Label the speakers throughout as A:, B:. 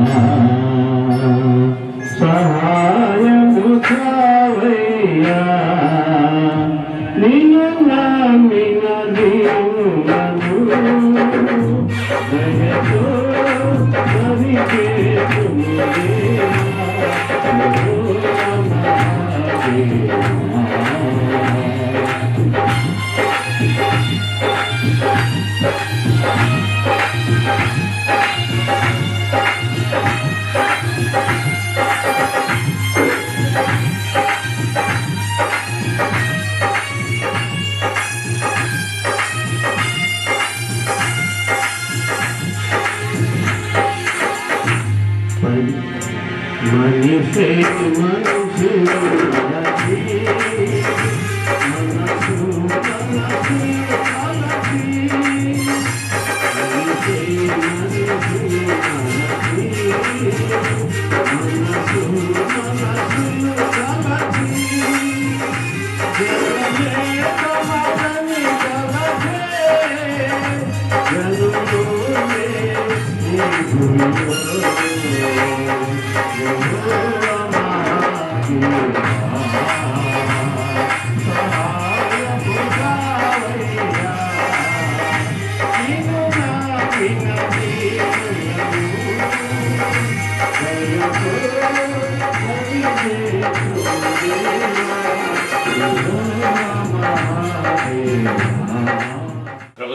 A: Mm-hmm.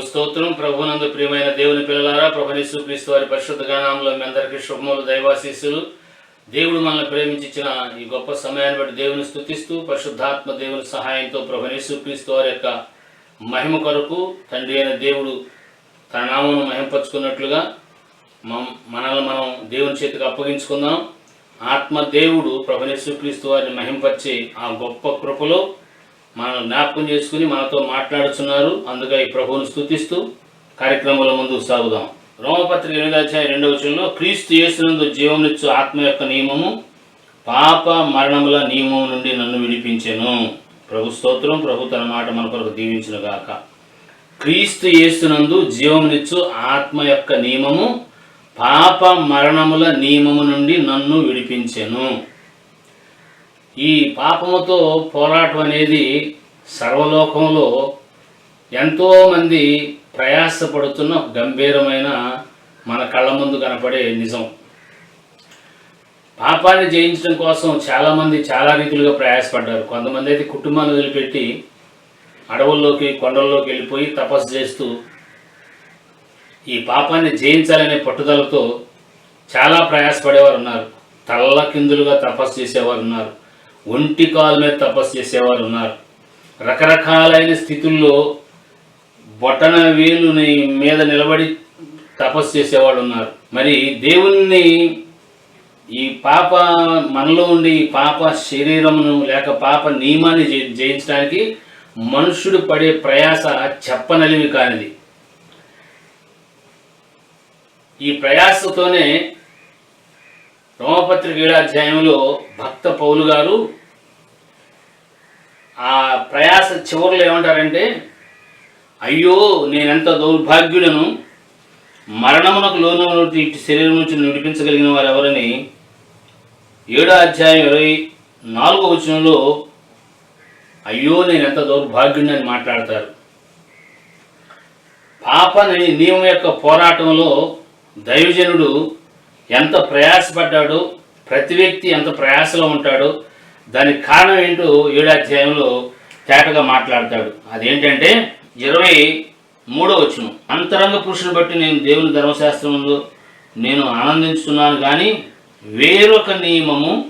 A: స్తోత్రం ప్రభునందు ప్రియమైన దేవుని పిల్లలారా ప్రభు క్రీస్తు వారి పరిశుద్ధ గానాంలో మీ అందరికీ శుభములు దైవాశీస్సులు. దేవుడు మనల్ని ప్రేమించిన ఈ గొప్ప సమయాన్ని బట్టి దేవుని స్తుతిస్తూ పరిశుద్ధాత్మ దేవుని సహాయంతో ప్రభు క్రీస్తు వారి యొక్క మహిమ కొరకు తండ్రి అయిన దేవుడు తన నామను మహింపరుచుకున్నట్లుగా మనల్ని మనం దేవుని చేతికి అప్పగించుకుందాం. ఆత్మ దేవుడు ప్రభు క్రీస్తు వారిని మహింపరిచే ఆ గొప్ప కృపలో మనం జ్ఞాపకం చేసుకుని మనతో మాట్లాడుతున్నారు అందుకే ఈ ప్రభువును స్తుతిస్తూ కార్యక్రమంలో ముందు సాగుదాం. రోమపత్రిక ఎనిమిది రెండవ వచనంలో క్రీస్తు యేసునందు జీవమునిచ్చు ఆత్మ యొక్క నియమము పాప మరణముల నియమం నుండి నన్ను విడిపించెను. ప్రభు స్తోత్రం ప్రభు తన మాట మన కొరకు దీవించును గాక. క్రీస్తు యేసునందు జీవమునిచ్చు ఆత్మ యొక్క నియమము పాప మరణముల నియమము నుండి నన్ను విడిపించెను. ఈ పాపముతో పోరాటం అనేది సర్వలోకంలో ఎంతోమంది ప్రయాసపడుతున్న గంభీరమైన మన కళ్ళ ముందు కనపడే నిజం. పాపాన్ని జయించడం కోసం చాలామంది చాలా రీతులుగా ప్రయాసపడ్డారు. కొంతమంది అయితే కుటుంబాన్ని వదిలిపెట్టి అడవుల్లోకి కొండల్లోకి వెళ్ళిపోయి తపస్సు చేస్తూ ఈ పాపాన్ని జయించాలనే పట్టుదలతో చాలా ప్రయాసపడేవారు ఉన్నారు. తల్ల కిందులుగా తపస్సు చేసేవారు ఉన్నారు. ఒంటి కాలు మీద తపస్సు చేసేవారు ఉన్నారు. రకరకాలైన స్థితుల్లో బొట్టన వేలుని మీద నిలబడి తపస్సు చేసేవాళ్ళు ఉన్నారు. మరి దేవుణ్ణి ఈ పాప మనలో ఉండి ఈ పాప శరీరమును లేక పాప నియమాన్ని జయించడానికి మనుష్యుడు పడే ప్రయాస చెప్పనలివి కానిది. ఈ ప్రయాసతోనే రోమపత్రిక ఏడో అధ్యాయంలో భక్త పౌలు గారు ఆ ప్రయాస చివరిలో ఏమంటారంటే అయ్యో నేనెంత దౌర్భాగ్యుడను? మరణమునకు లోను ఇటు శరీరం నుంచి విడిపించగలిగిన వారు ఎవరని ఏడో అధ్యాయం ఇరవై నాలుగో వచనంలో అయ్యో నేను ఎంత దౌర్భాగ్యుడిని అని మాట్లాడతారు. పాప నియమం యొక్క పోరాటంలో దైవజనుడు ఎంత ప్రయాసపడ్డాడో ప్రతి వ్యక్తి ఎంత ప్రయాసలో ఉంటాడో దానికి కారణం ఏంటో ఏడాధ్యాయంలో తేటగా మాట్లాడతాడు. అదేంటంటే ఇరవై మూడో వచ్చును అంతరంగ పురుషుని బట్టి నేను దేవుని ధర్మశాస్త్రంలో నేను ఆనందించుతున్నాను కానీ వేరొక నియమము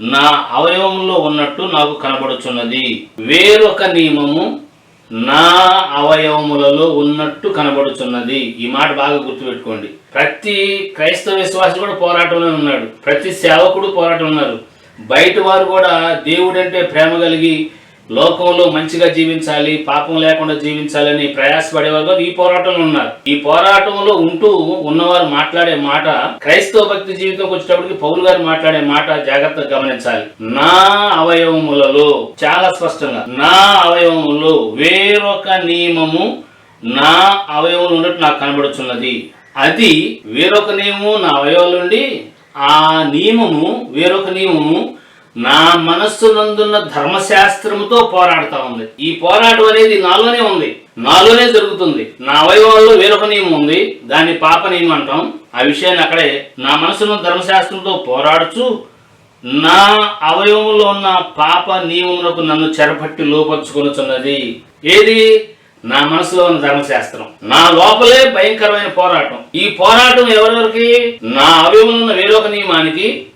A: నా అవయవంలో ఉన్నట్టు నాకు కనబడుచున్నది. వేరొక నియమము నా అవయవములలో ఉన్నట్టు కనబడుచున్నది. ఈ మాట బాగా గుర్తుపెట్టుకోండి. ప్రతి క్రైస్తవ విశ్వాసి కూడా పోరాటంలో ఉన్నాడు. ప్రతి సేవకుడు పోరాటం ఉన్నారు. బయట వారు కూడా దేవుడంటే ప్రేమ కలిగి లోకంలో మంచిగా జీవించాలి పాపం లేకుండా జీవించాలని ప్రయాసపడేవారు ఈ పోరాటంలో ఉన్నారు. ఈ పోరాటంలో ఉంటూ ఉన్నవారు మాట్లాడే మాట క్రైస్తవ భక్తి జీవితంకి వచ్చేటప్పటికి పౌలు గారు మాట్లాడే మాట జాగ్రత్తగా గమనించాలి. నా అవయవములలో చాలా స్పష్టంగా నా అవయవములో వేరొక నియమము నా అవయవం ఉన్నట్టు నాకు కనబడుచున్నది. అది వేరొక నియమము నా అవయవాల నుండి ఆ నియమము వేరొక నియమము నా మనస్సు నందున్న ధర్మశాస్త్రముతో పోరాడుతా ఉంది. ఈ పోరాటం అనేది నాలోనే ఉంది. నాలోనే జరుగుతుంది. నా అవయవాల్లో వేరొక నియమం ఉంది. దాన్ని పాప నియమం అంటాం. ఆ విషయాన్ని అక్కడే నా మనసును ధర్మశాస్త్రంతో పోరాడుచు నా అవయవంలో ఉన్న పాప నియమములకు నన్ను చెరపట్టి లోపరుచుకొనుచున్నది. ఏది? నా మనసులో ఉన్న ధర్మశాస్త్రం. నా లోపలే భయంకరమైన పోరాటం. ఈ పోరాటం ఎవరెవరికి? నా అవయవంలో ఉన్న వేరొక నియమానికి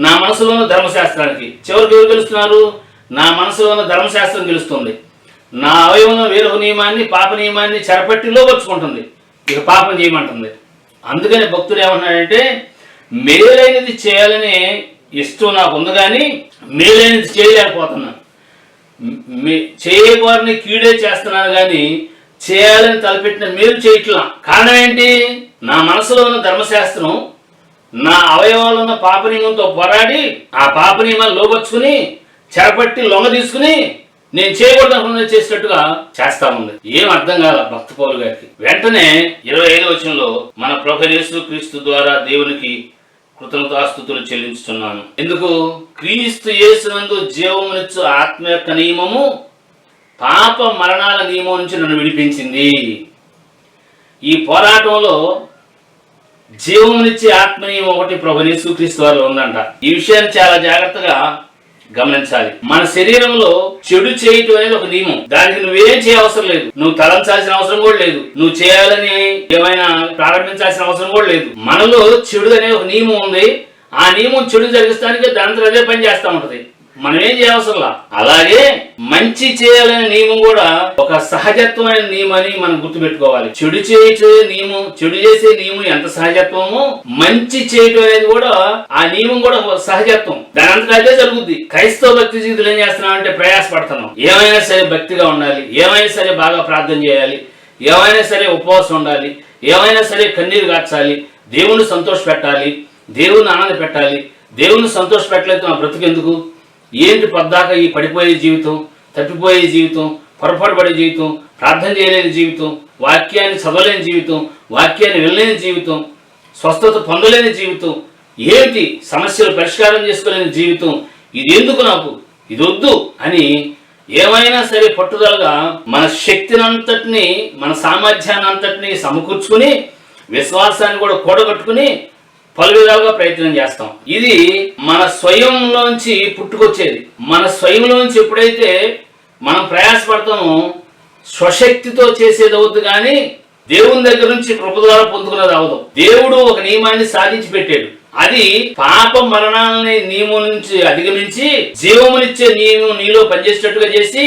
A: నా మనసులో ఉన్న ధర్మశాస్త్రానికి చివరికి ఎవరు గెలుస్తున్నారు? నా మనసులో ఉన్న ధర్మశాస్త్రం గెలుస్తుంది. నా అవయవం వేరొక నియమాన్ని పాప నియమాన్ని చెరపట్టి లోపరుచుకుంటుంది ఇక పాపం చేయమంటుంది. అందుకని భక్తుడు ఏమన్నాడంటే మేలైనది చేయాలని ఇష్టం నాకు ఉంది కానీ మేలైనది చేయలేకపోతున్నాను. మే- చేయవారిని కీడే చేస్తున్నాను కానీ చేయాలని తలపెట్టిన మేలు చేయట్లా. కారణం ఏంటి? నా మనసులో ఉన్న ధర్మశాస్త్రం నా అవయవాలు ఉన్న పోరాడి ఆ పాప నియమాలు లోపరుచుకుని చెరపట్టి లొంగ తీసుకుని నేను చేయకూడదు చేసినట్టుగా చేస్తా ఉంది. ఏం అర్థం కాల భక్త పౌరు గారికి? వెంటనే ఇరవై ఐదు వచనంలో మన ప్రభు క్రీస్తు ద్వారా దేవునికి కృతజ్ఞతాస్థుతులు చెల్లించుతున్నాను ఎందుకు? క్రీస్తు యేసునందు జీవమునిచ్చు ఆత్మ యొక్క నియమము పాప మరణాల నియమం నుంచి నన్ను విడిపించింది. ఈ పోరాటంలో జీవమునిచ్చే ఆత్మనియమం ఒకటి ప్రభునేసు క్రీస్తు వారిలో ఉందంట. ఈ విషయాన్ని చాలా జాగ్రత్తగా గమనించాలి. మన శరీరంలో చెడు చేయటం అనేది ఒక నియమం. దానికి నువ్వేం చేయవసరం లేదు. నువ్వు తలంచాల్సిన అవసరం కూడా లేదు. నువ్వు చేయాలని ఏమైనా ప్రారంభించాల్సిన అవసరం కూడా లేదు. మనలో చెడు అనే ఒక నియమం ఉంది. ఆ నియమం చెడు జరిగిస్తానికి దాంతో అదే పని చేస్తా ఉంటది. మనం ఏం చేయవసరంలా అలాగే మంచి చేయాలనే నియమం కూడా ఒక సహజత్వమైన నియమని మనం గుర్తుపెట్టుకోవాలి. చెడు చేసే నియమం చెడు చేసే నియమం ఎంత సహజత్వమో మంచి చేయటం అనేది కూడా ఆ నియమం కూడా ఒక సహజత్వం. దాని అంతటా అదే జరుగుద్ది. క్రైస్తవ భక్తి జీవితంలో ఏం చేస్తున్నాం అంటే ప్రయాసపడుతున్నాం. ఏమైనా సరే భక్తిగా ఉండాలి. ఏమైనా సరే బాగా ప్రార్థన చేయాలి. ఏమైనా సరే ఉపవాసం ఉండాలి. ఏమైనా సరే కన్నీరు కార్చాలి దేవుని సంతోష పెట్టాలి దేవుని ఆనంద పెట్టాలి దేవుని సంతోష పెట్టలేదు నా బ్రతుకెందుకు ఏంటి పద్దాక ఈ పడిపోయే జీవితం తప్పిపోయే జీవితం పొరపాటు పడే జీవితం ప్రార్థన చేయలేని జీవితం వాక్యాన్ని చదవలేని జీవితం వాక్యాన్ని వినలేని జీవితం స్వస్థత పొందలేని జీవితం ఏంటి సమస్యలు పరిష్కారం చేసుకోలేని జీవితం ఇది ఎందుకు నాకు? ఇది వద్దు అని ఏమైనా సరే పట్టుదలగా మన శక్తినంతటిని మన సామర్థ్యాన్ని అంతటిని సమకూర్చుకుని విశ్వాసాన్ని కూడా కూడగట్టుకుని పలు విధాలుగా ప్రయత్నం చేస్తాం. ఇది మన స్వయంలోంచి పుట్టుకొచ్చేది. మన స్వయంలోంచి ఎప్పుడైతే మనం ప్రయాసపడతామో స్వశక్తితో చేసేది అవుద్ది కానీ దేవుని దగ్గర నుంచి కృప ద్వారా పొందుకున్నది అవదు దేవుడు ఒక నియమాన్ని సాధించి పెట్టాడు. అది పాప మరణాలని నియమం నుంచి అధిగమించి జీవమునిచ్చే నియమం నీలో పనిచేసేటట్టుగా చేసి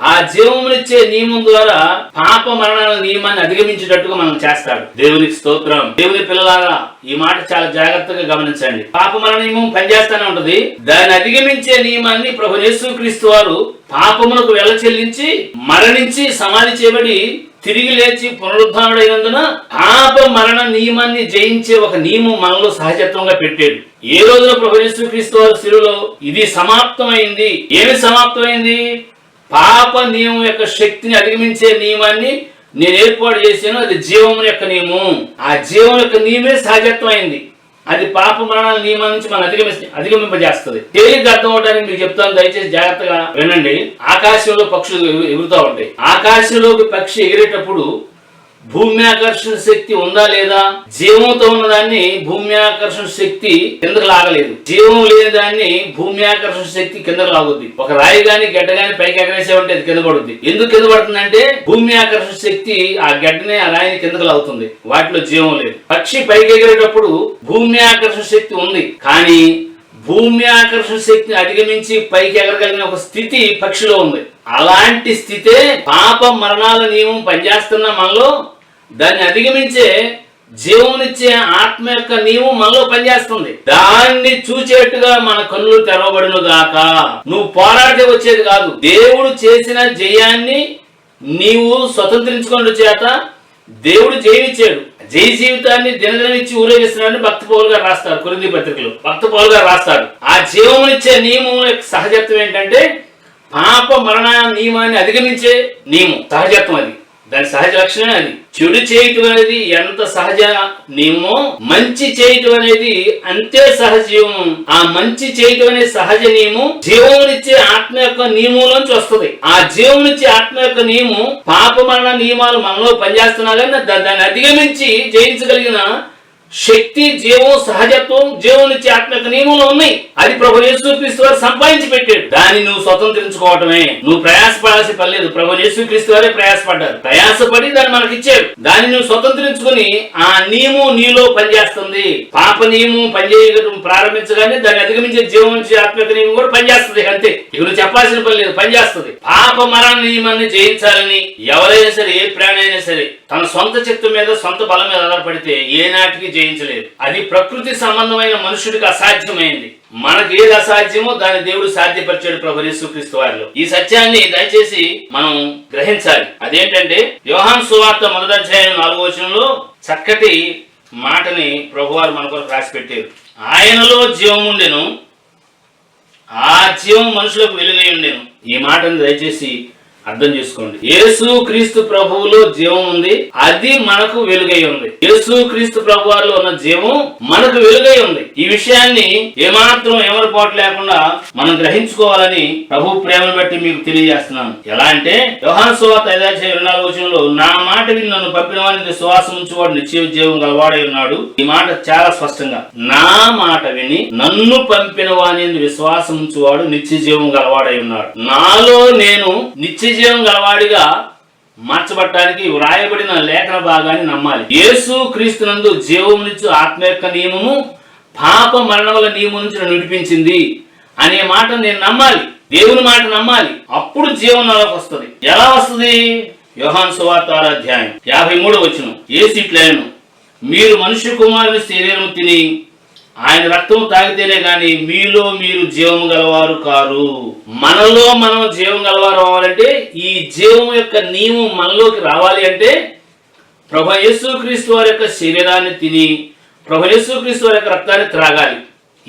A: ఆ జీవమునిచ్చే నియమం ద్వారా పాప మరణాల నియమాన్ని అధిగమించేటట్టుగా మనం చేస్తాడు. దేవునికి స్తోత్రం. దేవుని పిల్లలారా ఈ మాట చాలా జాగ్రత్తగా గమనించండి. పాప మరణ నియమం పనిచేస్తానే ఉంటది. దాన్ని అధిగమించే నియమాన్ని ప్రభు యేసుక్రీస్తు వారు పాపమునకు వెల చెల్లించి మరణించి సమాధి చేయబడి తిరిగి లేచి పునరుద్ధానుడైనందున పాప మరణ నియమాన్ని జయించే ఒక నియమం మనలో సహజత్వంగా పెట్టాడు ఏ రోజున ప్రభు యేసుక్రీస్తు వారి శిరులో ఇది సమాప్తమైంది? ఏమి సమాప్తమైంది? పాప నియమం యొక్క శక్తిని అధిగమించే నియమాన్ని నేను ఏర్పాటు చేశాను. అది జీవం యొక్క నియమం ఆ జీవం యొక్క నియమే సహజత్వమైంది. అది పాప మరణాల నియమం నుంచి మనం అధిగమి అధిగమింపజేస్తుంది. తేలిక అర్థం అవడానికి మీకు చెప్తాను. దయచేసి జాగ్రత్తగా వినండి. ఆకాశంలో పక్షులు ఎగురుతూ ఉంటాయి. ఆకాశంలోకి పక్షి ఎగిరేటప్పుడు భూమి ఆకర్షణ శక్తి ఉందా లేదా? జీవంతో ఉన్న దాన్ని భూమి ఆకర్షణ శక్తి కిందకు లాగలేదు. జీవం లేని దాన్ని భూమి ఆకర్షణ శక్తి కిందకు లాగుద్ది. ఒక రాయి గాని గడ్డ గాని పైకి ఎగరేసామంటే అది కింద పడుద్ది. ఎందుకు కింద పడుతుందంటే భూమి ఆకర్షణ శక్తి ఆ గడ్డని ఆ రాయిని కిందకు లాగుతుంది. వాటిలో జీవం లేదు. పక్షి పైకి ఎగిరేటప్పుడు భూమి ఆకర్షణ శక్తి ఉంది. కానీ భూమి ఆకర్షణ శక్తిని అధిగమించి పైకి ఎగరగలిగిన ఒక స్థితి పక్షిలో ఉంది. అలాంటి స్థితే పాప మరణాల నియమం పనిచేస్తున్న మనలో దాన్ని అధిగమించే జీవమునిచ్చే ఆత్మ యొక్క నియమం మనలో పనిచేస్తుంది. దాన్ని చూచేట్టుగా మన కన్నులు తెరవబడును గాక నువ్వు పోరాడితే వచ్చేది కాదు. దేవుడు చేసిన జయాన్ని నీవు స్వతంత్రించుకున్న చేత దేవుడు జయమిచ్చాడు. జయ జీవితాన్ని దినదినమిచ్చి ఊరేగిస్తున్నాడని భక్త పౌలు గారు రాస్తారు. కురింది పత్రికలు భక్త పౌలు గారు రాస్తారు ఆ జీవమునిచ్చే నియమం యొక్క సహజత్వం ఏంటంటే పాప మరణ నియమాన్ని అధిగమించే నియమం సహజత్వం అది. దాని సహజ లక్షణమే అది. చెడు చేయటం అనేది ఎంత సహజ నియమో మంచి చేయటం అనేది అంతే సహజీవం ఆ మంచి చేయటం అనే సహజ నియమం జీవమునిచ్చే ఆత్మ యొక్క నియమంలోంచి వస్తుంది. ఆ జీవమునిచ్చే ఆత్మ యొక్క నియమం పాప మరణ నియమాలు మనలో పనిచేస్తున్నా కానీ దా- దాన్ని అధిగమించి జయించగలిగిన శక్తి జీవం సహజత్వం జీవం నుంచి ఆత్మ నియమంలో ఉన్నాయి. అది ప్రభు యేసుక్రీస్తు వారు సంపాదించి పెట్టాడు. దాన్ని నువ్వు స్వతంత్రించుకోవటమే. నువ్వు ప్రయాసపడాల్సి పర్లేదు ప్రభు యేసుక్రీస్తు వారే ప్రయాసపడ్డారు. ప్రయాసపడి దాన్ని మనకి ఇచ్చారు దాన్ని నువ్వు స్వతంత్రించుకుని ఆ నియమం నీలో పనిచేస్తుంది. పాప నియమం పనిచేయడం ప్రారంభించగానే దాన్ని అధిగమించే జీవం నుంచి ఆత్మ నియమం కూడా పనిచేస్తుంది. అంతే. ఇక నువ్వు చెప్పాల్సిన పని లేదు. పనిచేస్తుంది. పాప మరణ నియమాన్ని జయించాలని ఎవరైనా సరే ఏ ప్రాణైనా సరే తన సొంత చిత్తం మీద సొంత బలం మీద ఆధారపడితే నాటికి చేయించలేదు అది ప్రకృతి సంబంధమైన మనుషుడికి అసాధ్యమైంది. మనకి ఏది అసాధ్యమో దాన్ని దేవుడు సాధ్యపరిచాడు ప్రభు యేసుక్రీస్తు వారిలో. ఈ సత్యాన్ని దయచేసి మనం గ్రహించాలి. అదేంటంటే యోహాన్ సువార్త మొదటి అధ్యాయం నాలుగో వచనంలో చక్కటి మాటని ప్రభువారు మన కొరకు రాసి పెట్టారు ఆయనలో జీవం ఉండెను ఆ జీవం మనుషులకు వెలుగై ఉండేను. ఈ మాటను దయచేసి అర్థం చేసుకోండి. యేసు క్రీస్తు ప్రభువులో జీవం ఉంది అది మనకు వెలుగై ఉంది. యేసు క్రీస్తు ప్రభు వారిలో ఉన్న జీవం మనకు వెలుగై ఉంది. ఈ విషయాన్ని ఏమాత్రం ఎవరిపోటు లేకుండా మనం గ్రహించుకోవాలని ప్రభు ప్రేమను బట్టి మీకు తెలియజేస్తున్నాను. ఎలా అంటే యోహాన్ సువార్త ఐదాధ్యాయ ఇరవై విషయంలో వచనంలో నా మాట విని నన్ను పంపిన వాడిని సువాసం ఉంచువాడు నిత్య జీవం గలవాడై ఉన్నాడు. ఈ మాట చాలా స్పష్టంగా నా మాట విని నన్ను పంపిన వాని విశ్వాసం ఉంచువాడు నిత్య జీవం గలవాడై ఉన్నాడు. నాలో నేను నిత్య విజయం గలవాడిగా మార్చబడటానికి వ్రాయబడిన లేఖన భాగాన్ని నమ్మాలి. యేసు క్రీస్తునందు జీవమునిచ్చు ఆత్మ యొక్క నియమము పాప మరణముల నియమం నుంచి నన్ను విడిపించింది అనే మాట నేను నమ్మాలి. దేవుని మాట నమ్మాలి. అప్పుడు జీవం నాలోకి వస్తుంది. ఎలా వస్తుంది? యోహాన్ సువార్త అధ్యాయం యాభై మూడు వచ్చిన ఏ సీట్లేను మీరు మనుష్య కుమారుని శరీరం తిని ఆయన రక్తం తాగితేనే కానీ మీలో మీరు జీవం గలవారు కారు. మనలో మనం జీవం గలవారు అవ్వాలంటే ఈ జీవం యొక్క నియమం మనలోకి రావాలి అంటే ప్రభు యేసుక్రీస్తు వారి యొక్క శరీరాన్ని తిని ప్రభు యేసుక్రీస్తు వారి యొక్క రక్తాన్ని త్రాగాలి.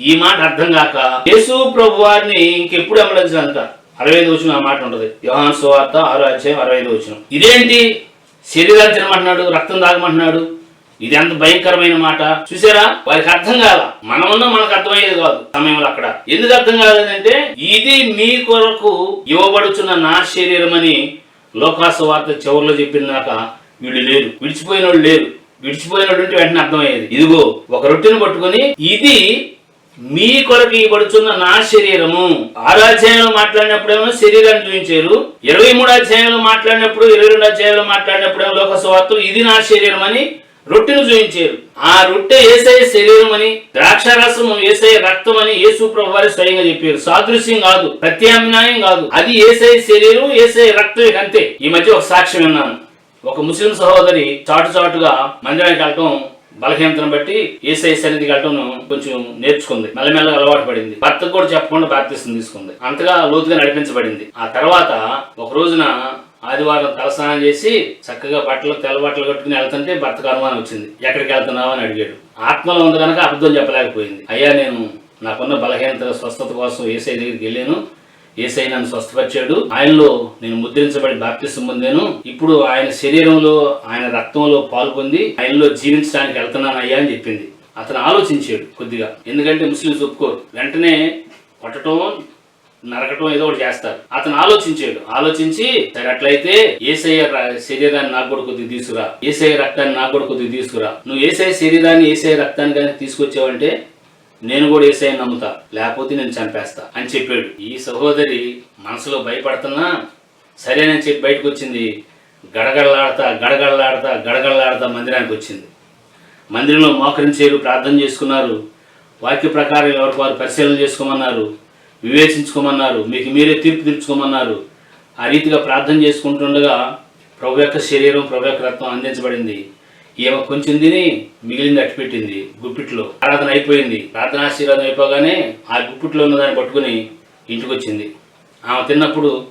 A: ఈ మాట అర్థం కాక యేసు ప్రభు వారిని ఇంకెప్పుడు అమలించదంట. అరవై ఐదు వచ్చిన ఆ మాట ఉంటుంది. యోహాన్ సువార్త ఆరో అధ్యాయం అరవై ఐదు వచ్చిన ఇదేంటి? శరీరాన్ని తినమంటున్నాడు రక్తం తాగమంటున్నాడు. ఇది ఎంత భయంకరమైన మాట? చూసారా? వారికి అర్థం కాల. ఉన్న మనకు అర్థమయ్యేది కాదు సమయంలో అక్కడ. ఎందుకు అర్థం కాలేదంటే ఇది మీ కొరకు ఇవ్వబడుచున్న నా శరీరం అని లోకాసు వార్త చివరిలో చెప్పినాక వీళ్ళు లేరు. విడిచిపోయిన వాళ్ళు లేరు. విడిచిపోయినటువంటి వెంటనే అర్థమయ్యేది. ఇదిగో ఒక రొట్టెను పట్టుకొని ఇది మీ కొరకు ఇవ్వబడుచున్న నా శరీరము. ఆరు అధ్యాయంలో మాట్లాడినప్పుడేమో శరీరాన్ని చూపించారు. ఇరవై మూడు అధ్యాయంలో మాట్లాడినప్పుడు ఇరవై రెండు అధ్యాయంలో మాట్లాడినప్పుడేమో లోక సువార్తలు ఇది నా శరీరం అని రొట్టెను చూపించారు ఆ రొట్టె ఏసఐ శరీరం అని ద్రాక్షారసం ఏసఐ రక్తం అని యేసు ప్రభు వారి స్వయంగా చెప్పారు. సాదృశ్యం కాదు ప్రత్యామ్నాయం కాదు. అది ఏసఐ శరీరం ఏసఐ రక్తం అంతే. ఈ మధ్య ఒక సాక్ష్యం విన్నాను. ఒక ముస్లిం సహోదరి చాటు చాటుగా మందిరానికి వెళ్ళటం బలహీనతను బట్టి ఏసఐ సన్నిధికి వెళ్ళటం కొంచెం నేర్చుకుంది. మెల్లమెల్లగా అలవాటు పడింది. భర్తకు కూడా చెప్పకుండా బాప్తిస్తుంది తీసుకుంది. అంతగా లోతుగా నడిపించబడింది. ఆ తర్వాత ఒక రోజున ఆదివారం తలస్నానం చేసి చక్కగా బట్టలు తెల్ల బట్టలు కట్టుకుని వెళ్తుంటే భర్తకు అనుమానం వచ్చింది. ఎక్కడికి వెళ్తున్నావు అని అడిగాడు. ఆత్మలో ఉంది కనుక అబద్ధం చెప్పలేకపోయింది. అయ్యా నేను నాకున్న బలహీనత స్వస్థత కోసం ఏసై దగ్గరికి వెళ్ళాను. ఏసై నన్ను స్వస్థపరిచాడు. ఆయనలో నేను ముద్రించబడి బాప్తిసం పొందాను. ఇప్పుడు ఆయన శరీరంలో ఆయన రక్తంలో పాల్పొంది ఆయనలో జీవించడానికి వెళ్తున్నాను అయ్యా అని చెప్పింది. అతను ఆలోచించాడు కొద్దిగా. ఎందుకంటే ముస్లింస్ ఒప్పుకోరు. వెంటనే కొట్టడం నరకటం ఏదో ఒకటి చేస్తారు. అతను ఆలోచించాడు. ఆలోచించి సరే అట్లయితే ఏసయ్య శరీరాన్ని నాకు కూడా కొద్దిగా తీసుకురా. ఏసఐ రక్తాన్ని నాకు కూడా కొద్దిగా తీసుకురా. నువ్వు ఏసఐ శరీరాన్ని ఏసఐ రక్తాన్ని కానీ తీసుకొచ్చావంటే నేను కూడా ఏసఐ నమ్ముతా. లేకపోతే నేను చంపేస్తా అని చెప్పాడు. ఈ సహోదరి మనసులో భయపడుతున్నా సరేనని చెప్పి బయటకు వచ్చింది. గడగడలాడతా గడగడలాడతా గడగడలాడతా మందిరానికి వచ్చింది. మందిరంలో మోకరించారు ప్రార్థన చేసుకున్నారు. వాక్య ప్రకారం ఎవరికి వారు పరిశీలన చేసుకోమన్నారు. వివేచించుకోమన్నారు. మీకు మీరే తీర్పు తీర్చుకోమన్నారు. ఆ రీతిగా ప్రార్థన చేసుకుంటుండగా ప్రభు యొక్క శరీరం ప్రభు యొక్క రక్తం అందించబడింది. ఈమె కొంచెం తిని మిగిలింది అట్టిపెట్టింది గుప్పిట్లో. ఆరాధన అయిపోయింది. ప్రార్థన ఆశీర్వాదం అయిపోగానే ఆ గుప్పిట్లో ఉన్న దాన్ని పట్టుకుని ఇంటికి వచ్చింది ఆమె తిన్నప్పుడు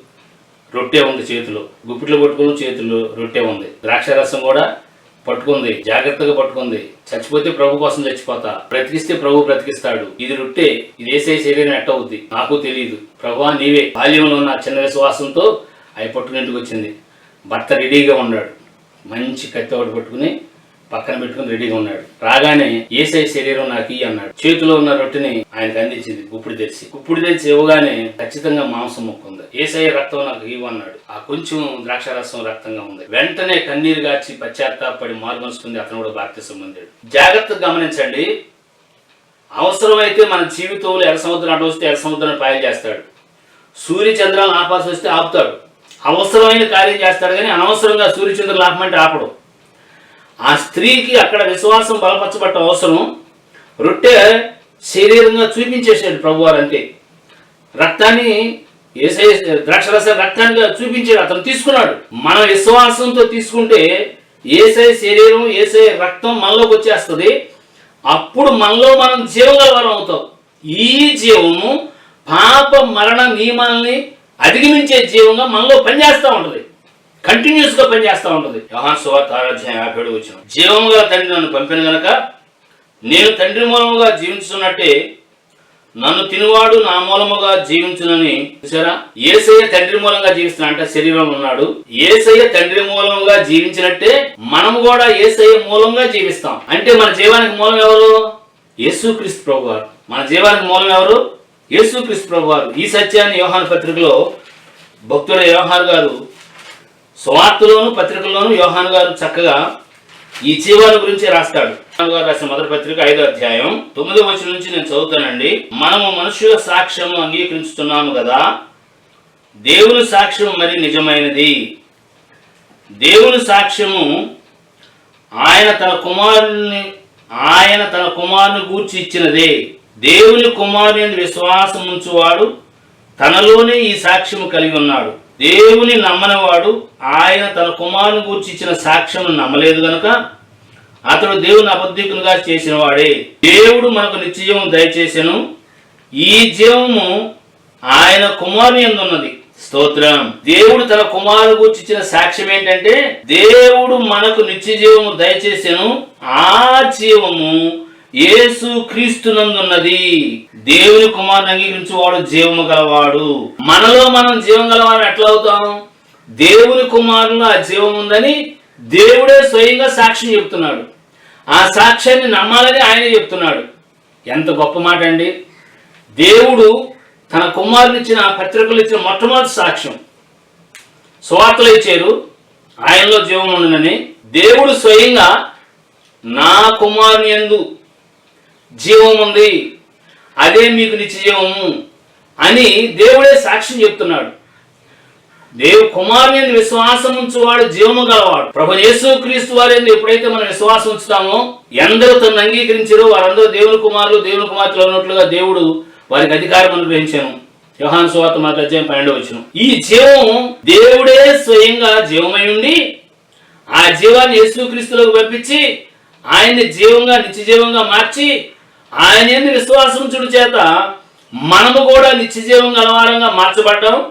A: రొట్టె ఉంది చేతిలో. గుప్పిట్లో పట్టుకుని చేతిలో రొట్టె ఉంది. ద్రాక్ష రసం కూడా పట్టుకుంది జాగ్రత్తగా పట్టుకుంది. చచ్చిపోతే ప్రభు కోసం చచ్చిపోతా. బ్రతికిస్తే ప్రభు బ్రతికిస్తాడు. ఇది రొట్టె ఇది వేసే శరీరం ఎట్ట అవుద్ది? నాకు తెలియదు ప్రభా నీవే బాల్యంలో ఉన్న చిన్న విశ్వాసంతో అవి పట్టుకునేందుకు వచ్చింది. భర్త రెడీగా ఉన్నాడు. మంచి కత్తి ఒకటి పట్టుకుని పక్కన పెట్టుకుని రెడీగా ఉన్నాడు. రాగానే ఏసై శరీరం నాకు ఈ అన్నాడు. చేతిలో ఉన్న రొట్టెని ఆయనకు అందించింది గుప్పుడు తెరిచి. గుప్పుడు తెరిచి ఇవ్వగానే ఖచ్చితంగా మాంసం ముక్క ఉంది. ఏసై రక్తం నాకు ఇవ్వన్నాడు ఆ కొంచెం ద్రాక్ష రసం రక్తంగా ఉంది. వెంటనే కన్నీరు గాచి పశ్చాత్తాపడి మార్గొస్తుంది అతను కూడా బాప్తిసం పొందాడు జాగ్రత్తగా గమనించండి. అవసరమైతే మన జీవితంలో ఎర్ర సముద్రం అటు వస్తే ఎర్ర సముద్రాన్ని పాయలు చేస్తాడు. సూర్య చంద్రాలను ఆపాల్సి వస్తే ఆపుతాడు. అవసరమైన కార్యం చేస్తాడు కానీ అనవసరంగా సూర్యచంద్రులు ఆపమంటే ఆపడు. ఆ స్త్రీకి అక్కడ విశ్వాసం బలపరచబట్ట అవసరం. రొట్టె శరీరంగా చూపించేసాడు ప్రభువారు అంటే రక్తాన్ని ఏసై ద్రాక్షరస రక్తాన్ని చూపించాడు అతను తీసుకున్నాడు. మన విశ్వాసంతో తీసుకుంటే ఏసై శరీరం ఏసై రక్తం మనలోకి వచ్చేస్తుంది. అప్పుడు మనలో మనం జీవగలవరం అవుతాం. ఈ జీవము పాప మరణ నియమాల్ని అధిగమించే జీవంగా మనలో పనిచేస్తూ ఉంటుంది. కంటిన్యూస్గా పనిచేస్తూ ఉంటుంది. యోహాన్ సువార్త ఆరాధ్యాయం యాభై ఏడు వచ్చిన జీవముగా తండ్రి నన్ను పంపిన గనక నేను తండ్రి మూలముగా జీవించున్నట్టే నన్ను తినువాడు నా మూలముగా జీవించునని చూసారా ఏసయ్య తండ్రి మూలంగా జీవిస్తున్నా అంటే శరీరం ఉన్నాడు. ఏసయ్య తండ్రి మూలముగా జీవించినట్టే మనము కూడా ఏసయ్య మూలంగా జీవిస్తాం. అంటే మన జీవానికి మూలం ఎవరు? యేసుక్రీస్తు ప్రభు వారు మన జీవానికి మూలం ఎవరు? యేసుక్రీస్తు ప్రభు వారు ఈ సత్యాన్ని వ్యవహార పత్రికలో భక్తుల వ్యవహార్ గారు సువార్తలోను పత్రికల్లోను యోహాన్ గారు చక్కగా ఈ జీవాల గురించి రాస్తాడు. గారు రాసిన మొదటి పత్రిక ఐదో అధ్యాయం తొమ్మిదో వచ్చిన నుంచి నేను చదువుతానండి. మనము మనుషుల సాక్ష్యము అంగీకరించుతున్నాము కదా. దేవుని సాక్ష్యం మరి నిజమైనది. దేవుని సాక్ష్యము ఆయన తన కుమారుని ఆయన తన కుమారుని గూర్చి ఇచ్చినదే. దేవుని కుమారుని విశ్వాసం ఉంచువాడు తనలోనే ఈ సాక్ష్యము కలిగి ఉన్నాడు. దేవుని నమ్మనివాడు ఆయన తన కుమారుని గురించి ఇచ్చిన సాక్ష్యం నమ్మలేదు గనుక అతడు దేవుని అబద్ధికునిగా చేసిన వాడే దేవుడు మనకు నిత్యజీవం దయచేసెను. ఈ జీవము ఆయన కుమారుని ఎందున్నది? స్తోత్రం. దేవుడు తన కుమారుని గురించి ఇచ్చిన సాక్ష్యం ఏంటంటే దేవుడు మనకు నిత్యజీవము దయచేసాను దయచేసెను. ఆ జీవము యేసు క్రీస్తునందున్నది దేవుని కుమారుని అంగీకరించువాడు జీవము గలవాడు. మనలో మనం జీవం గలవాడు ఎట్లా అవుతాం? దేవుని కుమారులో ఆ జీవం ఉందని దేవుడే స్వయంగా సాక్ష్యం చెప్తున్నాడు. ఆ సాక్ష్యాన్ని నమ్మాలని ఆయనే చెప్తున్నాడు. ఎంత గొప్ప మాట అండి. దేవుడు తన కుమారుని ఇచ్చిన పత్రికలు ఇచ్చిన మొట్టమొదటి సాక్ష్యం. సువార్తలు ఇచ్చారు ఆయనలో జీవం ఉండనని దేవుడు స్వయంగా నా కుమారుని యందు జీవం ఉంది. అదే మీకు నిత్య జీవము అని దేవుడే సాక్ష్యం చెప్తున్నాడు. దేవు కుమారుని విశ్వాసం ఉంచువాడు జీవము గలవాడు. ప్రభు యేసు క్రీస్తు వారి ఎప్పుడైతే మనం విశ్వాసం ఉంచుతామో ఎందరూ తను అంగీకరించారో వారందరూ దేవుని కుమారులు దేవుని కుమార్తెలు ఉన్నట్లుగా దేవుడు వారికి అధికారం అనుగ్రహించాను యోహాన్ సువార్త మాట అధ్యాయం పన్నెండు వచ్చిన ఈ జీవం దేవుడే స్వయంగా జీవమై ఉండి ఆ జీవాన్ని యేసుక్రీస్తులోకి పంపించి ఆయన్ని జీవంగా నిత్య జీవంగా మార్చి ఆయన ఎందు విశ్వాసం చూడు చేత మనము కూడా నిత్య జీవం గలవారంగా మార్చబడ్డాం.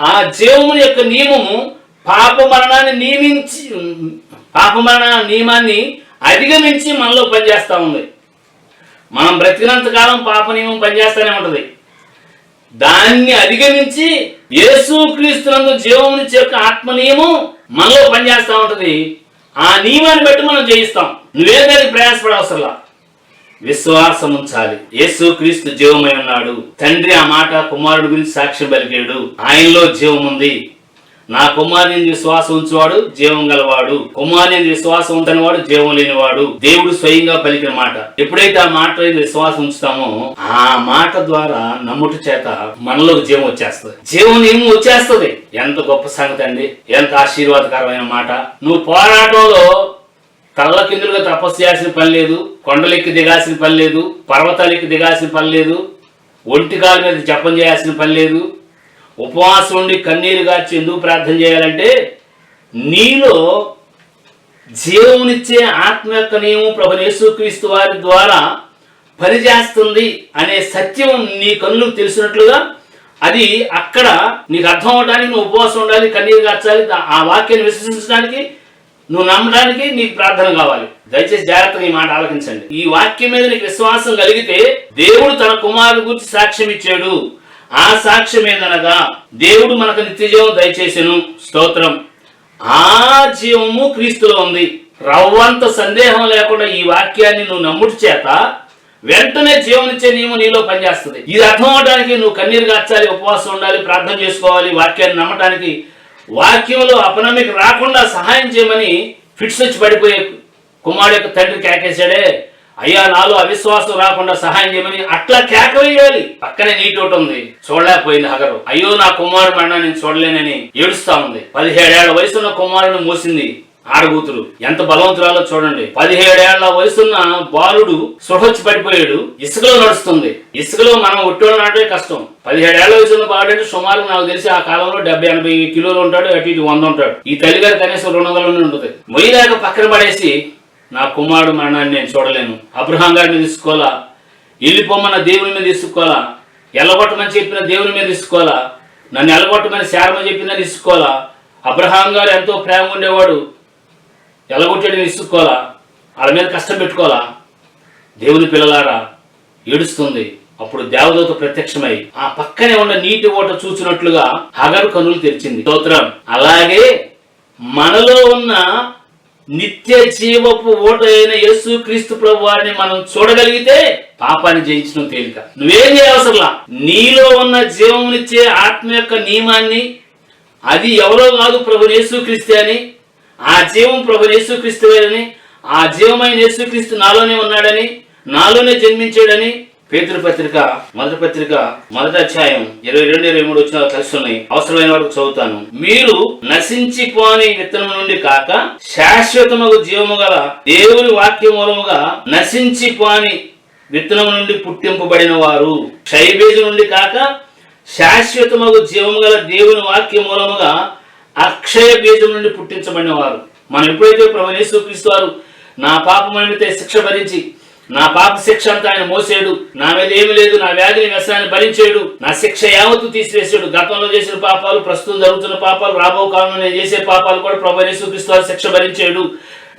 A: ఆ జీవము యొక్క నియమము పాప మరణాన్ని నియమించి పాప మరణ నియమాన్ని అధిగమించి మనలో పనిచేస్తూ ఉంది. మనం బ్రతికినంత కాలం పాప నియమం పనిచేస్తూనే ఉంటుంది. దాన్ని అధిగమించి యేసు క్రీస్తునందు జీవమునిచ్చే యొక్క ఆత్మ నియమం మనలో పనిచేస్తూ ఉంటుంది. ఆ నియమాన్ని బట్టి మనం జయిస్తాం. నువ్వే దానికి ప్రయాసపడవసరలా? విశ్వాసం ఉంచాలి యేసు క్రీస్తు జీవమై ఉన్నాడు. తండ్రి ఆ మాట కుమారుడు గురించి సాక్ష్యం పలికాడు. ఆయనలో జీవం ఉంది నా కుమారుని విశ్వాసం ఉంచువాడు జీవం గలవాడు. కుమారుని విశ్వాసం ఉంటని వాడు జీవం లేనివాడు. దేవుడు స్వయంగా పలికిన మాట. ఎప్పుడైతే ఆ మాట విశ్వాసం ఉంచుతామో ఆ మాట ద్వారా నమ్ముట చేత మనలోకి జీవం వచ్చేస్తుంది. జీవం ఏమో వచ్చేస్తుంది. ఎంత గొప్ప సంగతి అండి. ఎంత ఆశీర్వాదకరమైన మాట. నువ్వు పోరాటంలో కళ్ళ కిందులుగా తపస్సు చేయాల్సిన పని లేదు కొండలెక్కి దిగాల్సిన పని లేదు పర్వతాలెక్కి దిగాల్సిన పని లేదు ఒంటి కాలు మీద జపం చేయాల్సిన పని లేదు. ఉపవాసం ఉండి కన్నీరు గార్చి ఎందుకు ప్రార్థన చేయాలంటే నీలో జీవమునిచ్చే ఆత్మ యొక్క నియమం ప్రభు యేసుక్రీస్తు వారి ద్వారా పనిచేస్తుంది అనే సత్యం నీ కన్నులకు తెలిసినట్లుగా అది అక్కడ నీకు అర్థం అవడానికి నువ్వు ఉపవాసం ఉండాలి కన్నీరు గార్చాలి దా- ఆ వాక్యాన్ని విశ్వసించడానికి నువ్వు నమ్మడానికి నీకు ప్రార్థన కావాలి. దయచేసి జాగ్రత్తగా ఈ మాట ఆలోచించండి ఈ వాక్యం మీద నీకు విశ్వాసం కలిగితే దేవుడు తన కుమారుడు గురించి సాక్ష్యం ఇచ్చాడు. ఆ సాక్ష్యం ఏదనగా దేవుడు మనకు నిత్యజీవం దయచేసెను. స్తోత్రం. ఆ జీవము క్రీస్తులో ఉంది. రవ్వంత సందేహం లేకుండా ఈ వాక్యాన్ని నువ్వు నమ్ముటి చేత వెంటనే జీవనిచ్చే నియమం నీలో పనిచేస్తుంది. ఇది అర్థం అవడానికి నువ్వు కన్నీరు గార్చాలి ఉపవాసం ఉండాలి ప్రార్థన చేసుకోవాలి వాక్యాన్ని నమ్మటానికి వాక్యంలో అపనమ్మిక రాకుండా సహాయం చేయమని ఫిట్స్ వచ్చి పడిపోయే కుమారుడు యొక్క తండ్రి కేకేశాడే. అయ్యా నాలో అవిశ్వాసం రాకుండా సహాయం చేయమని అట్లా కేక వేయాలి పక్కనే నీటి ఒకటి ఉంది. చూడలేకపోయింది హగరు. అయ్యో నా కుమారుడు అన్నా నేను చూడలేనని ఏడుస్తా ఉంది. పదిహేడేళ్ళ వయసున్న కుమారుడు మోసింది. ఆడగూతురు ఎంత బలవంతురాలో చూడండి. పదిహేడేళ్ళ వయసున్న బాలుడు సుహొచ్చి పడిపోయాడు. ఇసుకలో నడుస్తుంది. ఇసుకలో మనం ఒట్టోడు నాటే కష్టం. పదిహేడేళ్ళ వయసున్న బాలుడు అంటే సుమారు నాకు తెలిసి ఆ కాలంలో డెబ్బై ఎనభై కిలోలు ఉంటాడు అటు ఇటు వంద ఉంటాడు. ఈ తల్లిగారు కనీసం రెండు వందల ఉంటుంది. మొయ్యలేక పక్కన పడేసి నా కుమారుడు మరణాన్ని నేను చూడలేను. అబ్రహాం గారిని తీసుకోవాలా? వెళ్ళిపోమన్న దేవుని మీద తీసుకోవాలా? ఎల్లగొట్టమని చెప్పిన దేవుని మీద తీసుకోవాలా? నన్ను ఎల్లగొట్టమని శారమ చెప్పిన తీసుకోవాలా? అబ్రహాం గారు ఎంతో ప్రేమ ఉండేవాడు. ఎల్లగొట్టాడు తీసుకోవాలా వాళ్ళ మీద కష్టం పెట్టుకోవాలా? దేవుని పిల్లలారా ఏడుస్తుంది. అప్పుడు దేవదూత ప్రత్యక్షమై ఆ పక్కనే ఉన్న నీటి ఓట చూసినట్లుగా హగరు కనులు తెరిచింది. స్తోత్రం. అలాగే మనలో ఉన్న నిత్య జీవపు ఓట అయిన యేసు క్రీస్తు ప్రభు వారిని మనం చూడగలిగితే పాపాన్ని జయించడం తేలిక. నువ్వేం చేయవసరంలా నీలో ఉన్న జీవమునిచ్చే ఆత్మ యొక్క నియమాన్ని అది ఎవరో కాదు ప్రభు యేసుక్రీస్తే అని ఆ జీవం ప్రభు యేసుక్రీస్తువేనని ఆ జీవమైన యేసుక్రీస్తు నాలోనే ఉన్నాడని నాలోనే జన్మించాడని పేతురు పత్రిక మొదటి పత్రిక మొదటి అధ్యాయం ఇరవై రెండు ఇరవై మూడు వచ్చిన కలిసి ఉన్నాయి అవసరమైన వరకు చదువుతాను. మీరు నశించిపోని విత్తనం నుండి కాక శాశ్వతమగు జీవము గల దేవుని వాక్య మూలముగా నశించిపోని విత్తనం నుండి పుట్టింపబడిన వారు. క్షయబీజు నుండి కాక శాశ్వతమగు జీవము గల దేవుని వాక్య మూలముగా అక్షయ బీజం నుండి పుట్టించబడిన వారు మనం ఎప్పుడైతే ప్రభు చూపిస్తారు వారు నా పాపమైతే శిక్ష భరించి నా పాప శిక్ష అంతా ఆయన మోసేడు నా మీద ఏమి లేదు నా వ్యాధిని వ్యసనాన్ని భరించేడు నా శిక్ష యావత్తు తీసివేసాడు. గతంలో చేసిన పాపాలు ప్రస్తుతం జరుగుతున్న పాపాలు రాబో కాలంలో నేను చేసే పాపాలు కూడా ప్రభు యేసుక్రీస్తు శిక్ష భరించేడు.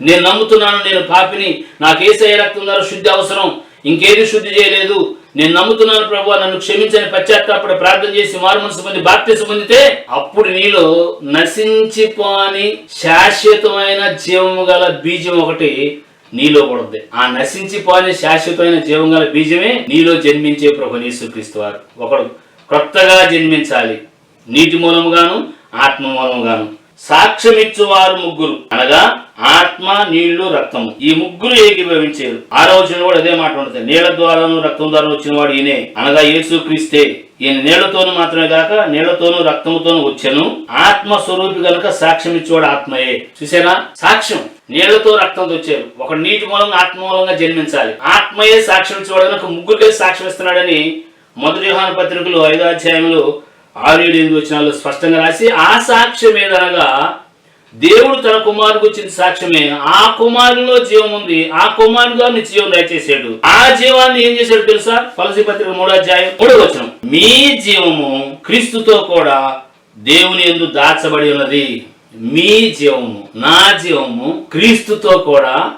A: నేను నమ్ముతున్నాను నేను పాపిని నాకు ఏసయ్య రక్తం ద్వారా శుద్ధి అవసరం. ఇంకేది శుద్ధి చేయలేదు. నేను నమ్ముతున్నాను ప్రభు నన్ను క్షమించని పశ్చాత్తాపడి ప్రార్థన చేసి మారు మనసు పొంది బాప్తిసం పొందితే అప్పుడు నీలో నశించిపోని శాశ్వతమైన జీవము గల బీజం ఒకటి నీలో కూడా ఉంది ఆ నశించిపోని శాశ్వతమైన జీవం గల బీజమే నీలో జన్మించే ప్రభు యేసుక్రీస్తు వారు. ఒకడు కొత్తగా జన్మించాలి. నీటి మూలముగాను ఆత్మ మూలముగాను. సాక్ష్యమిచ్చువారు ముగ్గురు. అనగా ఆత్మ నీళ్ళు రక్తము. ఈ ముగ్గురు ఏకీభవించారు. ఆరో వచ్చిన కూడా అదే మాట ఉంటుంది. నీళ్ళ ద్వారాను రక్తం ద్వారా వచ్చిన వాడు ఈయనే. అనగా యేసు క్రీస్తే. ఈయన నీళ్ళతోను మాత్రమే కాక నీళ్ళతోను రక్తముతోను వచ్చాను. ఆత్మ స్వరూపి గనుక సాక్ష్యం ఇచ్చేవాడు ఆత్మయే. చూసారా సాక్ష్యం. నీళ్ళతో రక్తంతో వచ్చారు. ఒక నీటి మూలంగా ఆత్మ మూలంగా జన్మించాలి. ఆత్మయే సాక్ష్యం ఇచ్చేవాడు గనుక ముగ్గురికే సాక్ష్యం ఇస్తున్నాడని మొదటి యోహాన పత్రికలు ఐదో అధ్యాయంలో ఆరు ఏడు ఎనిమిది వచ్చినాలు స్పష్టంగా రాసి ఆ సాక్ష్యం ఏదనగా దేవుడు తన కుమారుకు వచ్చిన సాక్ష్యమే. ఆ కుమారులో జీవం ఉంది. ఆ కుమారుగా నీ జీవం దయచేసాడు ఆ జీవాన్ని ఏం చేశాడు తెలుసా? పలసి పత్రిక మూడో అధ్యాయం మూడో వచనం. మీ జీవము క్రీస్తుతో కూడా దేవుని ఎందు దాచబడి ఉన్నది. మీ జీవము నా జీవము క్రీస్తుతో కూడా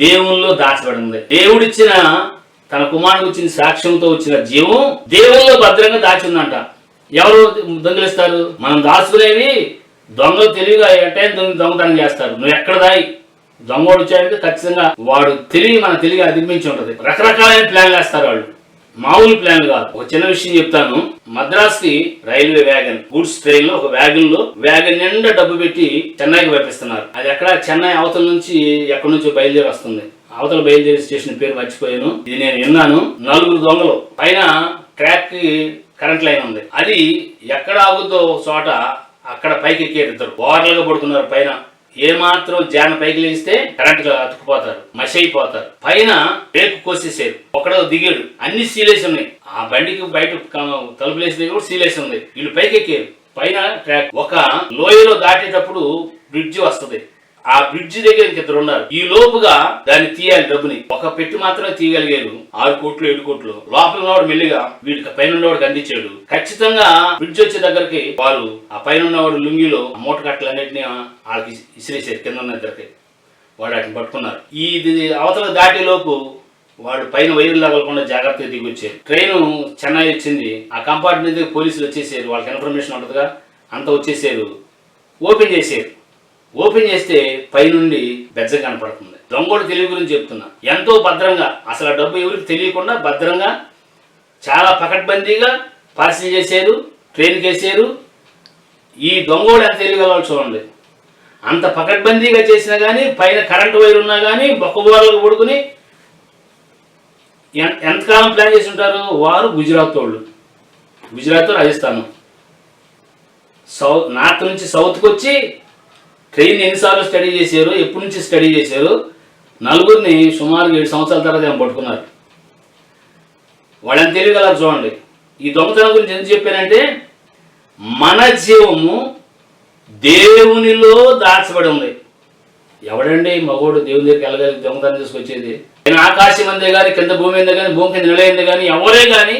A: దేవునిలో దాచబడి ఉంది దేవుడిచ్చిన తన కుమారుడు వచ్చిన సాక్ష్యంతో వచ్చిన జీవం దేవుల్లో భద్రంగా దాచి ఉందంట. ఎవరు దొంగిలిస్తారు? మనం దాచుకునేవి దొంగలు తెలివిగా అంటే దొంగ దొంగతనం చేస్తారు. నువ్వు ఎక్కడ దాయి? దొంగోడు వచ్చాడంటే ఖచ్చితంగా వాడు తెలివి మన తెలివి అధిగమించి ఉంటది. రకరకాలైన ప్లాన్లు వేస్తారు వాళ్ళు. మామూలు ప్లాన్ కాదు. ఒక చిన్న విషయం చెప్తాను. మద్రాస్కి రైల్వే వ్యాగన్ గూడ్స్ ట్రైన్లో ఒక వ్యాగన్లో వ్యాగన్ నిండా డబ్బు పెట్టి చెన్నైకి పంపిస్తున్నారు. అది ఎక్కడ? చెన్నై అవతల నుంచి ఎక్కడి నుంచో బయలుదేరి వస్తుంది. అవతల బయలుదేరి స్టేషన్ పేరు మర్చిపోయాను. ఇది నేను విన్నాను. నలుగురు దొంగలు. పైన ట్రాక్కి కరెంట్ లైన్ ఉంది. అది ఎక్కడ ఆగుద్దో ఒక చోట అక్కడ పైకి ఎక్కేరు ఇద్దరు. పడుతున్నారు పైన. ఏ మాత్రం జాన పైకి లేస్తే కరెంట్ అతుకుపోతారు మసి అయిపోతారు పైన బ్రేక్ కోసేసారు ఒకడో దిగాడు. అన్ని సీలేసి ఉన్నాయి. ఆ బండికి బయట క- తలుపులేసి కూడా సీలేసి ఉంది. వీళ్ళు పైకి ఎక్కారు పైన ట్రాక్. ఒక లోయలో దాటేటప్పుడు బ్రిడ్జ్ వస్తుంది. ఆ బ్రిడ్జ్ దగ్గర ఇద్దరు ఉన్నారు. ఈ లోపుగా దాన్ని తీయాలి డబ్బుని. ఒక పెట్టి మాత్రమే తీయగలిగారు ఆరు కోట్లు ఏడు కోట్లు. లోపల ఉన్నవాడు మెల్లిగా వీడికి పైన ఉన్నవాడికి అందించాడు. ఖచ్చితంగా బ్రిడ్జ్ వచ్చే దగ్గరికి వాళ్ళు ఆ పైన ఉన్నవాడు లుంగిలో ఆ మూట కట్టలన్నింటినీ వాళ్ళకి ఇసిరేసారు కింద ఉన్న ఇద్దరికి. వాడు వాటిని పట్టుకున్నారు. ఈ ఇది అవతల దాటేలోపు వాడు పైన వైర్లు తగలకుండా జాగ్రత్తగా దిగి వచ్చారు. ట్రైన్ చెన్నై వచ్చింది. ఆ కంపార్ట్మెంట్ దగ్గర పోలీసులు వచ్చేసారు. వాళ్ళకి ఇన్ఫర్మేషన్ ఉంటుందిగా? అంతా వచ్చేసారు. ఓపెన్ చేసేది ఓపెన్ చేస్తే పైనుండి బెజ్జ కనపడుతుంది. దొంగోడు తెలివి గురించి చెప్తున్నా. ఎంతో భద్రంగా అసలు ఆ డబ్బు ఎవరికి తెలియకుండా భద్రంగా చాలా పకడ్బందీగా పార్సిల్ చేశారు ట్రైన్కి వేసారు ఈ దొంగోడు ఎంత తెలియగలవాళ్ళు చూడండి. అంత పకడ్బందీగా చేసినా కానీ పైన కరెంటు వైర్ ఉన్నా కానీ బొక్కబోరలకు పడుకుని ఎంతకాలం ప్లాన్ చేసి ఉంటారు? వారు గుజరాత్ వాళ్ళు. గుజరాత్ రాజస్థాన్. సౌత్ నార్త్ నుంచి సౌత్కి వచ్చి ట్రైన్ ఎన్నిసార్లు స్టడీ చేశారు? ఎప్పటి నుంచి స్టడీ చేశారు? నలుగురిని సుమారు ఏడు సంవత్సరాల తర్వాత ఏమో పట్టుకున్నారు. వాళ్ళని తెలియగల చూడండి. ఈ దొంగతనం గురించి ఎందుకు చెప్పానంటే మన జీవము దేవునిలో దాచబడి ఉంది. ఎవడండి మగోడు దేవుని దగ్గరికి వెళ్ళగలిగి దొంగతనం తీసుకొచ్చేది నేను ఆకాశం అందే కానీ కింద భూమి అందే కానీ భూమి కింద నిలయందే కానీ ఎవరే కానీ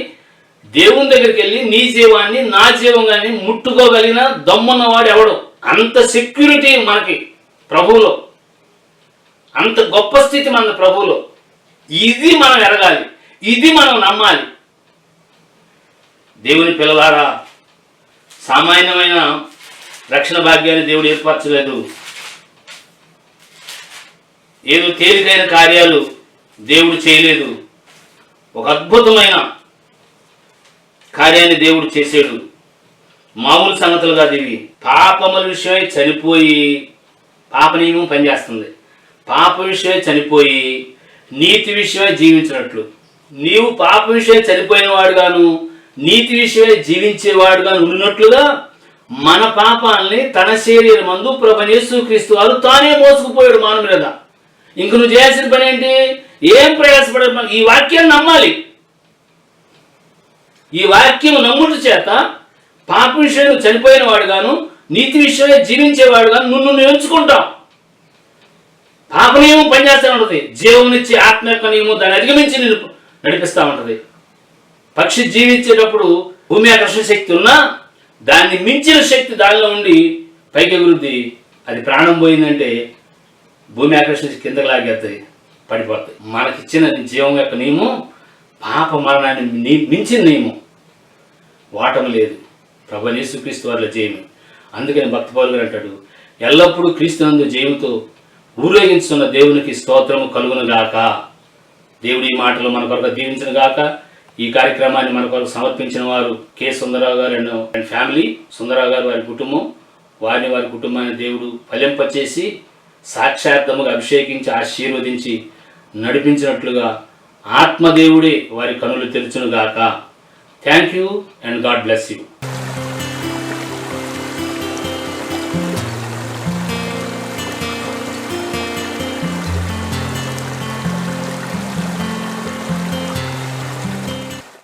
A: దేవుని దగ్గరికి వెళ్ళి నీ జీవాన్ని నా జీవం కానీ ముట్టుకోగలిగిన దమ్మున్నవాడు ఎవడు? అంత సెక్యూరిటీ మనకి ప్రభువులో. అంత గొప్ప స్థితి మన ప్రభువులో. ఇది మనం ఎరగాలి. ఇది మనం నమ్మాలి. దేవుని పిల్లలారా సామాన్యమైన రక్షణ భాగ్యాన్ని దేవుడు ఏర్పరచలేదు. ఏదో తేలికైన కార్యాలు దేవుడు చేయలేదు. ఒక అద్భుతమైన కార్యాన్ని దేవుడు చేసాడు మామూలు సంగతులు కాదు ఇవి. పాపముల విషయమై చనిపోయి పాప నియమం పనిచేస్తుంది. పాప విషయమై చనిపోయి నీతి విషయమై జీవించినట్లు. నీవు పాప విషయం చనిపోయిన వాడుగాను నీతి విషయమై జీవించేవాడుగాను ఉన్నట్లుగా మన పాపాలని తన శరీరం మందు ప్రభనేసు క్రీస్తు వారు తానే మోసుకుపోయాడు మానవు మీద. ఇంక నువ్వు చేయాల్సిన పని ఏంటి? ఏం ప్రయాసపడ ఈ వాక్యాన్ని నమ్మాలి. ఈ వాక్యం నమ్ముడు చేత పాప విషయంలో చనిపోయిన వాడుగాను నీతి విషయమే జీవించేవాడుగాను నువ్వు నువ్వు ఎంచుకుంటావు పాప నియమం పనిచేస్తూ ఉంటుంది జీవమునిచ్చే ఆత్మ యొక్క నియమం దాన్ని అధిగమించి నిన్ను నడిపిస్తూ ఉంటుంది పక్షి జీవించేటప్పుడు భూమి ఆకర్షణ శక్తి ఉన్నా దాన్ని మించిన శక్తి దానిలో ఉండి పైకి ఎగురుద్ది. అది ప్రాణం పోయిందంటే భూమి ఆకర్షణ కిందకు కిందకి లాగేస్తుంది పడిపోతాయి మనకిచ్చిన జీవం యొక్క నియమం పాప మరణాన్ని మించిన నియమం. వాటం లేదు. ప్రభు యేసుక్రీస్తు వారిలో జయము. అందుకని భక్త పాల్గొని అంటాడు ఎల్లప్పుడూ క్రీస్తునందు జయముతో ఊరేగించున్న దేవునికి స్తోత్రము కలుగును గాక దేవుడి ఈ మాటలు మన కొరకు దీవించిన గాక ఈ కార్యక్రమాన్ని మన కొరకు సమర్పించిన వారు కె. సుందరరావు గారు అండ్ అండ్ ఫ్యామిలీ సుందరరావు గారు వారి కుటుంబం. వారిని వారి కుటుంబాన్ని దేవుడు ఫలింపచేసి సాక్షార్థముగా అభిషేకించి ఆశీర్వదించి నడిపించినట్లుగా ఆత్మదేవుడే వారి కనులు తెరుచును గాక thank you and God bless you